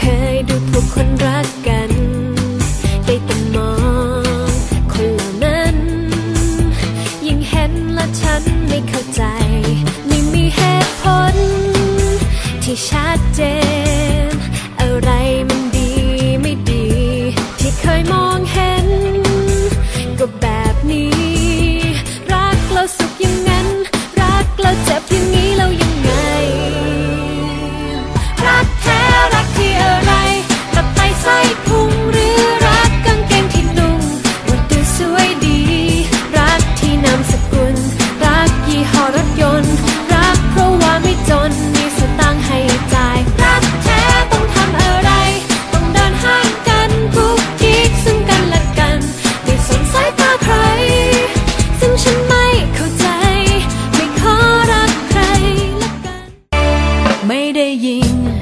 เคยดูพวกคนรักกัน ได้แต่มองคนเหล่านั้น ยิ่งเห็นและฉันไม่เข้าใจ ไม่มีเหตุผลที่ชัดเจน ไม่ได้ยิน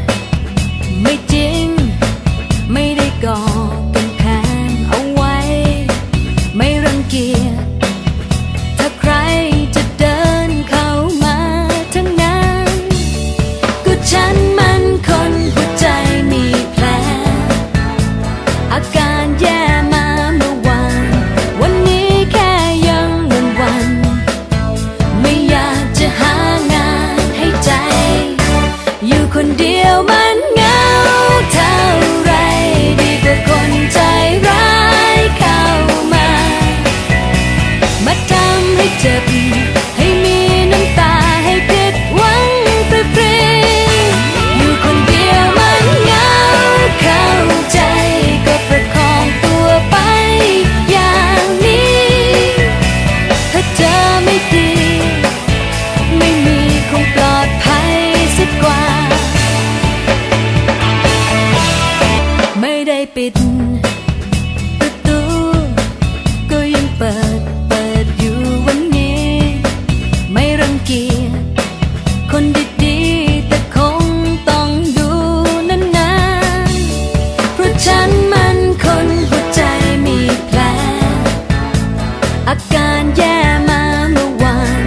อาการแย่มาเมื่อวาน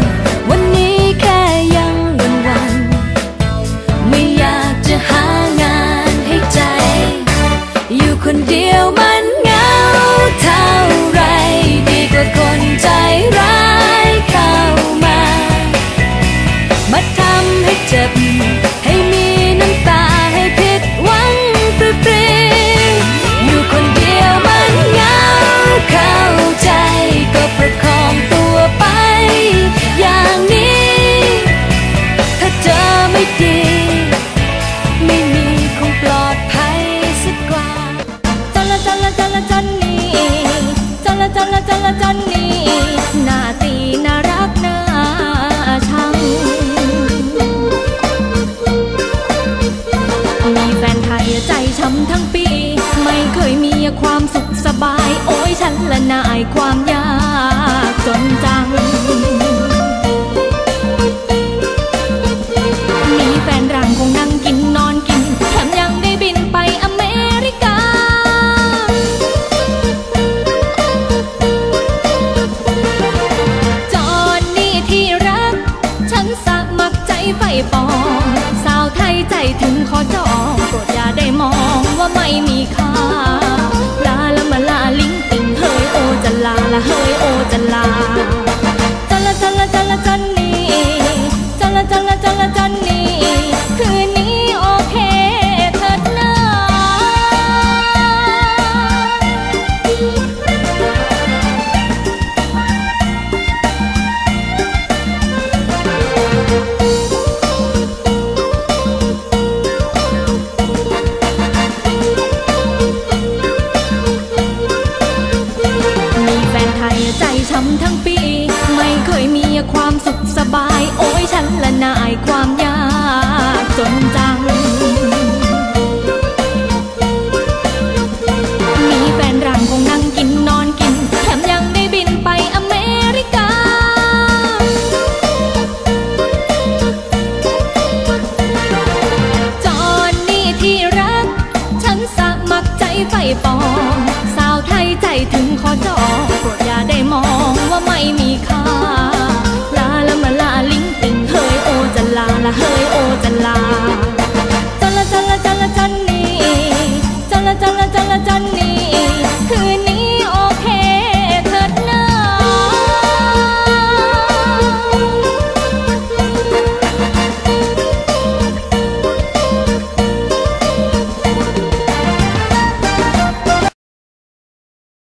วันนี้แค่ยังวันวัน ไม่อยากจะหางานให้ใจ อยู่คนเดียวมันเหงาเท่าไร ดีกว่าคนใจร้ายเข้ามา มาทำให้เจ็บ ลจัลจันนี่จลจัลจัลจันนี่หน้าตีน่ารักน่าชัง มีแฟนไทยใจช้ำทั้งปี ไม่เคยมีความสุขสบาย โอ้ยฉันละนายความยากจนจัง ความสุขสบาย โอ้ยฉันละนายความยากจนจัง มีแฟนรังคงนั่งกินนอนกิน แถมยังได้บินไปอเมริกา จอนนี่ที่รัก ฉันสะมักใจไฟปอง สาวไทยใจถึงขอจอง เฮ้ยโอจันลาจันลาจันลาจันลาจันนี่จันลาจันลา